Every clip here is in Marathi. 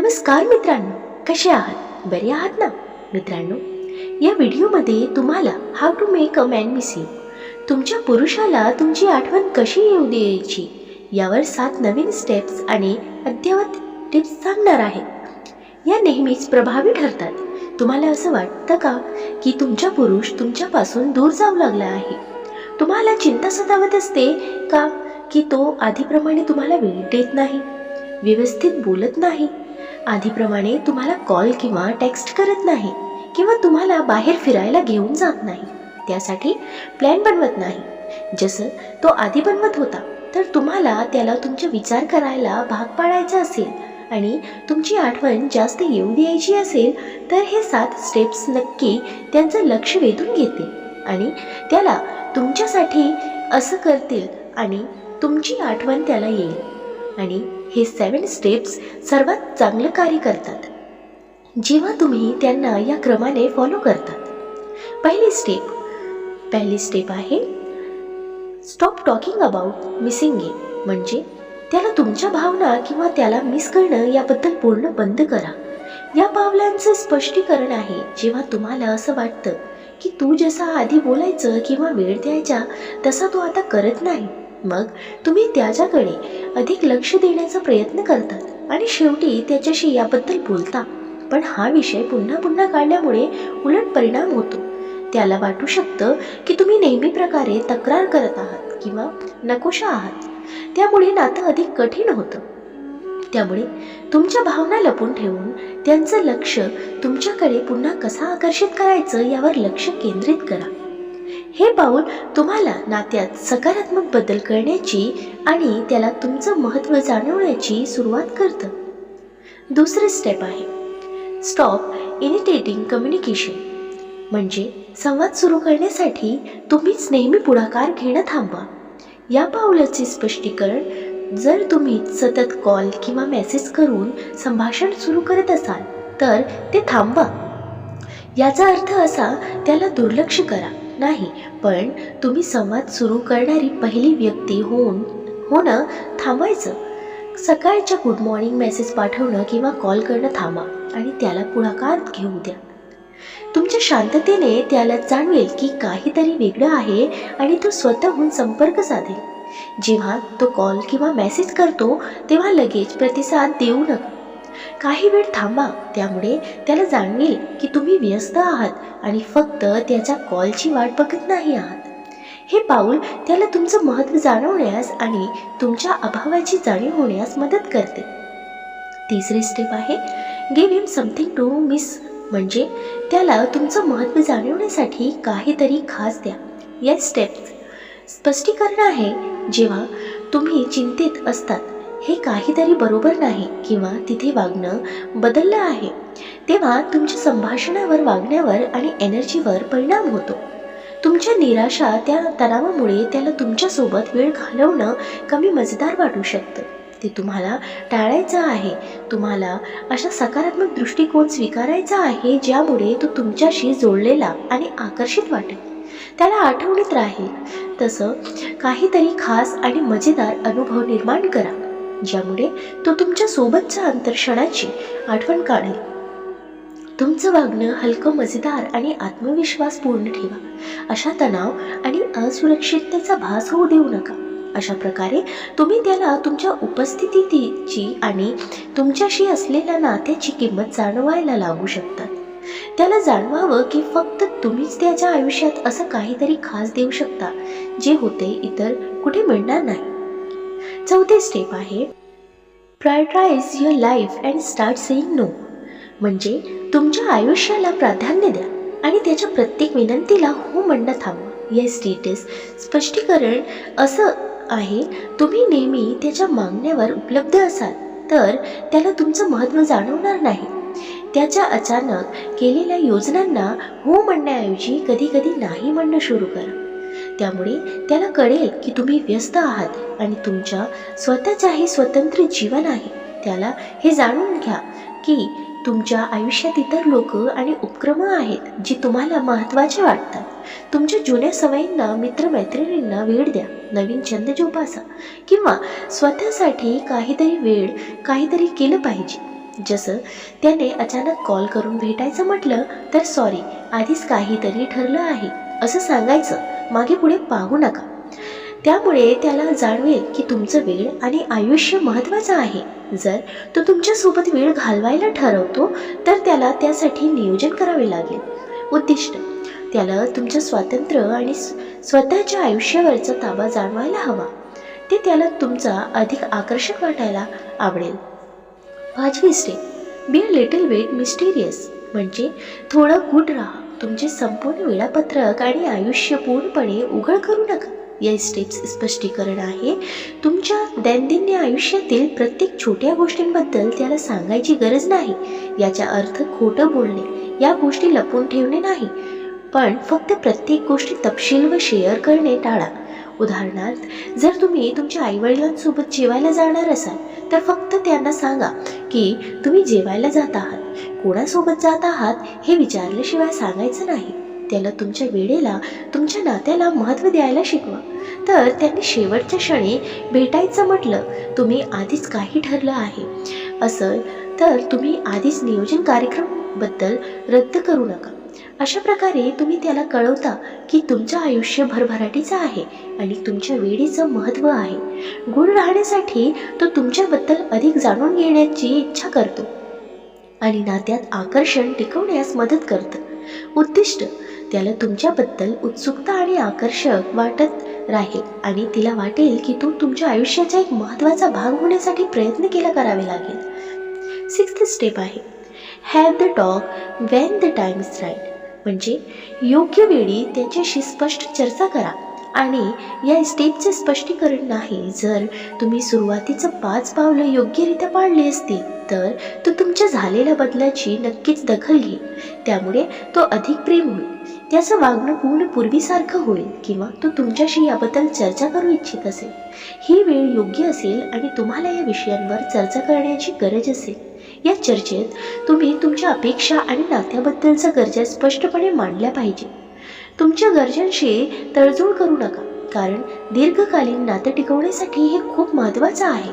नमस्कार मित्रांनो कसे आहात? बरे आहात ना? मित्रांनो या व्हिडिओमध्ये तुम्हाला how to make a man miss you तुमच्या पुरुषाला तुमची आठवण कशी येऊ द्यायची? यावर सात नवीन स्टेप्स आणि अद्ययावत टिप्स सांगणार आहे. या नेहमीच प्रभावी ठरतात. तुम्हाला असं वाटतं का की तुमचा पुरुष तुमच्यापासून दूर जाऊ लागला आहे? तुम्हाला चिंता सतावत असते का की तो आधीप्रमाणे तुम्हाला वेळ देत नाही? व्यवस्थित बोलत नाही? आधीप्रमाणे तुम्हाला कॉल किंवा टेक्स्ट करत नाही किंवा तुम्हाला बाहेर फिरायला घेऊन जात नाही. त्यासाठी प्लॅन बनवत नाही. जसं तो आधी बनवत होता तर तुम्हाला त्याला तुमचे विचार करायला भाग पाडायचा असेल आणि तुमची आठवण जास्त येऊ द्यायची असेल तर हे सात स्टेप्स नक्की त्यांचं लक्ष वेधून घेतील आणि त्याला तुमच्यासाठी असं करतील आणि तुमची आठवण त्याला येईल. आणि हे सेवन स्टेप्स सर्वात चांगलं कार्य करतात. जेव्हा तुम्ही त्यांना या क्रमाने फॉलो करतात पहिली स्टेप पहिली स्टेप आहे stop talking about missing it म्हणजे त्याला तुमच्या भावना किंवा त्याला मिस करणं याबद्दल बोलणं बंद करा. या पावलांचं स्पष्टीकरण आहे. जेव्हा तुम्हाला असं वाटतं की तू जसा आधी बोलायचं किंवा वेळ द्यायचा तसा तू आता करत नाही मग तुम्ही त्याच्याकडे अधिक लक्ष देण्याचा प्रयत्न करतात आणि शेवटी त्याच्याशी याबद्दल बोलता. पण हा विषय पुन्हा पुन्हा काढल्यामुळे उलट परिणाम होतो. त्याला वाटू शकतं की तुम्ही नेहमी प्रकारे तक्रार करत आहात किंवा नकोशा आहात. त्यामुळे नातं अधिक कठीण होतं. त्यामुळे तुमच्या भावना लपून ठेवून त्यांचं लक्ष तुमच्याकडे पुन्हा कसं आकर्षित करायचं यावर लक्ष केंद्रित करा. हे पाऊल तुम्हाला नात्यात सकारात्मक बदल करण्याची आणि त्याला तुमचं महत्त्व जाणवण्याची सुरुवात करतं. दुसरे स्टेप आहे. स्टॉप इनिटेटिंग कम्युनिकेशन म्हणजे संवाद सुरू करण्यासाठी तुम्हीच नेहमी पुढाकार घेणं थांबवा. या पावलाचे स्पष्टीकरण जर तुम्ही सतत कॉल किंवा मेसेज करून संभाषण सुरू करत असाल तर ते थांबवा. याचा अर्थ असा त्याला दुर्लक्ष करा. नाही पण तुम्ही संवाद सुरू करणारी पहिली व्यक्ती होऊन होणं थांबायचं सकाळच्या गुड मॉर्निंग मेसेज पाठवणं किंवा कॉल करणं थांबा आणि त्याला पुढाकार घेऊ द्या. तुमच्या शांततेने त्याला जाणवेल की काहीतरी वेगळं आहे आणि तो स्वतःहून संपर्क साधेल. जेव्हा तो कॉल किंवा मेसेज करतो तेव्हा लगेच प्रतिसाद देऊ नका. काही वेळ थांबा त्यामुळे त्याला जाणवेल की तुम्ही व्यस्त आहात आणि फक्त त्याच्या कॉलची वाट बघत नाही आहात. हे पाऊल त्याला तुमचं महत्त्व जाणवण्यास आणि तुमच्या अभावाची जाणीव होण्यास मदत करते. तिसरी स्टेप आहे give him something to miss म्हणजे त्याला तुमचं महत्त्व जाणवण्यासाठी काहीतरी खास द्या. या स्टेप्स स्पष्टीकरण आहे जेव्हा तुम्ही चिंतित असतात हे काहीतरी बरोबर नाही किंवा तिथे वागणं बदललं आहे. तेव्हा तुमच्या संभाषणावर वागण्यावर आणि एनर्जीवर परिणाम होतो. तुमच्या निराशा त्या तणावामुळे त्याला तुमच्यासोबत वेळ घालवणं कमी मजेदार वाटू शकतं. ते तुम्हाला टाळायचं आहे. तुम्हाला अशा सकारात्मक दृष्टिकोन स्वीकारायचा आहे ज्यामुळे तो तुमच्याशी जोडलेला आणि आकर्षित वाटेल. त्याला आठवणीत राहील. तसं काहीतरी खास आणि मजेदार अनुभव निर्माण करा. ज्यामुळे तो तुमच्या सोबतच्या अंतर्क्षणाची आठवण काढेल. तुमचं वागणं हलकं मजेदार आणि आत्मविश्वास पूर्ण ठेवा. अशा तणाव आणि असुरक्षिततेचा भास होऊ देऊ नका. अशा प्रकारे तुम्ही त्याला तुमच्या उपस्थितीची आणि तुमच्याशी असलेल्या नात्याची किंमत जाणवायला लागू शकतात. त्याला जाणवावं की फक्त तुम्हीच त्याच्या आयुष्यात असं काहीतरी खास देऊ शकता जे होते इतर कुठे मिळणार नाही. चौथे स्टेप आहे prioritise your life and start saying no म्हणजे तुमच्या आयुष्याला प्राधान्य द्या आणि त्याच्या प्रत्येक विनंतीला हो म्हणणं थांबवा. या स्टेटस स्पष्टीकरण असं आहे तुम्ही नेहमी त्याच्या मागण्यावर उपलब्ध असाल तर त्याला तुमचं महत्त्व जाणवणार नाही. त्याच्या अचानक केलेल्या योजनांना हो म्हणण्याऐवजी कधी कधी नाही म्हणणं सुरू करा. त्यामुळे त्याला कळेल की तुम्ही व्यस्त आहात आणि तुमच्या स्वतःचाही स्वतंत्र जीवन आहे. त्याला हे जाणून घ्या की तुमच्या आयुष्यात इतर लोक आणि उपक्रम आहेत जी तुम्हाला महत्त्वाचे वाटतात. तुमच्या जुन्या सवयींना मित्रमैत्रिणींना वेळ द्या. नवीन छंद जोपासा किंवा स्वतःसाठी काहीतरी वेळ काहीतरी केलं पाहिजे. जसं त्याने अचानक कॉल करून भेटायचं म्हटलं तर सॉरी आधीच काहीतरी ठरलं आहे असं सांगायचं. मागे पुढे पाहू नका. त्यामुळे त्याला जाणवेल की तुमचं वेळ आणि आयुष्य महत्त्वाचं आहे. जर तो तुमच्यासोबत वेळ घालवायला ठरवतो तर त्याला त्यासाठी नियोजन करावे लागेल. उद्दिष्ट त्याला तुमचं स्वातंत्र्य आणि स्वतःच्या आयुष्यावरचा ताबा जाणवायला हवा. ते त्याला तुमचा अधिक आकर्षक वाटायला आवडेल. पाचवी step be a little bit mysterious म्हणजे थोडं गुड राहा. तुमचे संपूर्ण वेळापत्रक आणि आयुष्य पूर्णपणे उघड करू नका. या स्टेप्स स्पष्टीकरण आहे. तुमच्या दैनंदिन आयुष्यातील प्रत्येक छोट्या गोष्टींबद्दल त्याला सांगायची गरज नाही. याचा अर्थ खोटं बोलणे. या गोष्टी लपवून ठेवणे नाही. पण फक्त प्रत्येक गोष्टी तपशील व शेअर करणे टाळा. उदाहरणार्थ जर तुम्ही तुमच्या आईवडिलांसोबत जेवायला जाणार असाल तर फक्त त्यांना सांगा की तुम्ही जेवायला जात आहात. कोणासोबत जात आहात हे विचारल्याशिवाय सांगायचं नाही. त्याला तुमच्या वेळेला तुमच्या नात्याला महत्त्व द्यायला शिकवा. तर त्यांनी शेवटच्या क्षणी भेटायचं म्हटलं तुम्ही आधीच काही ठरलं आहे. असं तर तुम्ही आधीच नियोजन कार्यक्रमबद्दल रद्द करू नका. अशा प्रकारे तुम्ही त्याला कळवता की तुमचं आयुष्य भरभराटीचं आहे आणि तुमच्या वेळेचं महत्त्व आहे. गुण राहण्यासाठी तो तुमच्याबद्दल अधिक जाणून घेण्याची इच्छा करतो आणि नात्यात आकर्षण टिकवण्यास मदत करतं. उद्दिष्ट त्याला तुमच्याबद्दल उत्सुकता आणि आकर्षक वाटत राहील आणि तिला वाटेल की तो तुमच्या आयुष्याचा एक महत्त्वाचा भाग होण्यासाठी प्रयत्न केला करावे लागेल. सिक्स्थ स्टेप आहे. Have the talk when the time is right म्हणजे योग्य वेळी त्याच्याशी स्पष्ट चर्चा करा. आणि या स्टेपचे स्पष्टीकरण नाही जर तुम्ही सुरुवातीचं पाच पावलं योग्यरित्या पाळली असतील तर तो तुमच्या झालेल्या बदलाची नक्कीच दखल घेईल. त्यामुळे तो अधिक प्रेम होईल. त्याचं वागणं पूर्ण पूर्वीसारखं होईल किंवा तो तुमच्याशी याबद्दल चर्चा करू इच्छित असेल. ही वेळ योग्य असेल आणि तुम्हाला या विषयांवर चर्चा करण्याची गरज असेल. या चर्चेत तुम्ही तुमच्या अपेक्षा आणि नात्याबद्दलच्या गरजा स्पष्टपणे मांडल्या पाहिजे. तुमच्या गरजांशी तडजोड करू नका कारण दीर्घकालीन नातं टिकवण्यासाठी हे खूप महत्त्वाचं आहे.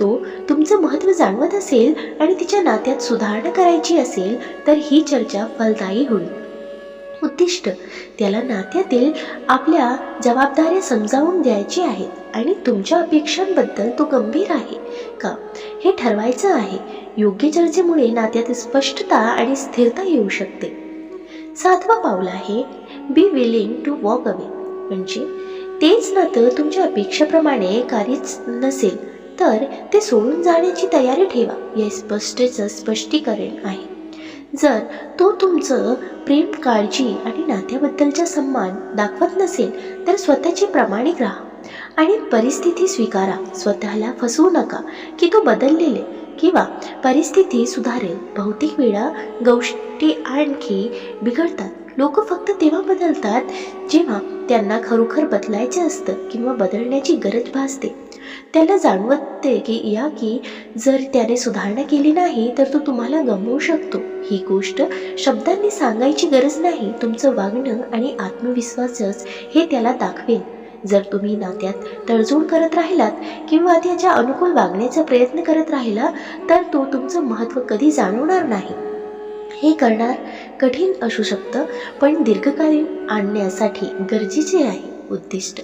तो तुमचं महत्त्व जाणवत असेल आणि तिच्या नात्यात सुधारणा करायची असेल तर ही चर्चा फलदायी होईल. उद्दिष्ट. त्याला नात्यातील आपल्या जबाबदाऱ्या समजावून द्यायची आहेत आणि तुमच्या अपेक्षांबद्दल तो गंभीर आहे का? हे ठरवायचं आहे. योग्य चर्चेमुळे नात्यात स्पष्टता आणि स्थिरता येऊ शकते. सातवा पाऊल आहे. Be willing to walk away म्हणजे तेच नातं तुमच्या अपेक्षेप्रमाणे कार्यच नसेल तर ते सोडून जाण्याची तयारी ठेवा. या स्पष्टचं स्पष्टीकरण आहे. जर तो तुमचं प्रेम काळजी आणि नात्याबद्दलचा सन्मान दाखवत नसेल तर स्वतःची प्रामाणिक राहा आणि परिस्थिती स्वीकारा. स्वतःला फसवू नका की तो बदललेले किंवा परिस्थिती सुधारेल. बहुतेक वेळा गोष्टी आणखी बिघडतात. लोक फक्त तेव्हा बदलतात जेव्हा त्यांना खरोखर बदलायचे असतं किंवा बदलण्याची गरज भासते. त्याला जाणवते की या की जर त्याने सुधारणा केली नाही तर तो तुम्हाला गमवू शकतो. ही गोष्ट शब्दांनी सांगायची गरज नाही. तुमचं वागणं आणि आत्मविश्वासच हे त्याला दाखवेल. जर तुम्ही नात्यात तडजोड करत राहिलात किंवा त्याच्या अनुकूल वागण्याचा प्रयत्न करत राहिला तर तो तुमचं महत्त्व कधी जाणवणार नाही. हे करणार कठीण असू शकतं पण दीर्घकालीन आणण्यासाठी गरजेचे आहे. उद्दिष्ट.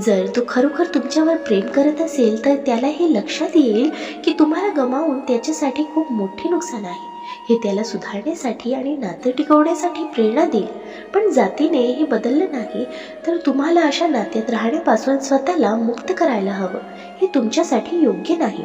जर तो खरोखर तुमच्यावर प्रेम करत असेल तर त्याला हे लक्षात येईल की तुम्हाला गमावून त्याच्यासाठी खूप मोठे नुकसान आहे. हे त्याला सुधारण्यासाठी आणि नातं टिकवण्यासाठी प्रेरणा देईल. पण जातीने हे बदललं नाही तर तुम्हाला अशा नात्यात राहण्यापासून स्वतःला मुक्त करायला हवं. हे तुमच्यासाठी योग्य नाही.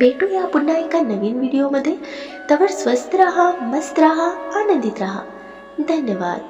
भेटूया पुन्हा एका नवीन व्हिडिओमध्ये. तवर स्वस्त रहा मस्त रहा आनंदित रहा. धन्यवाद.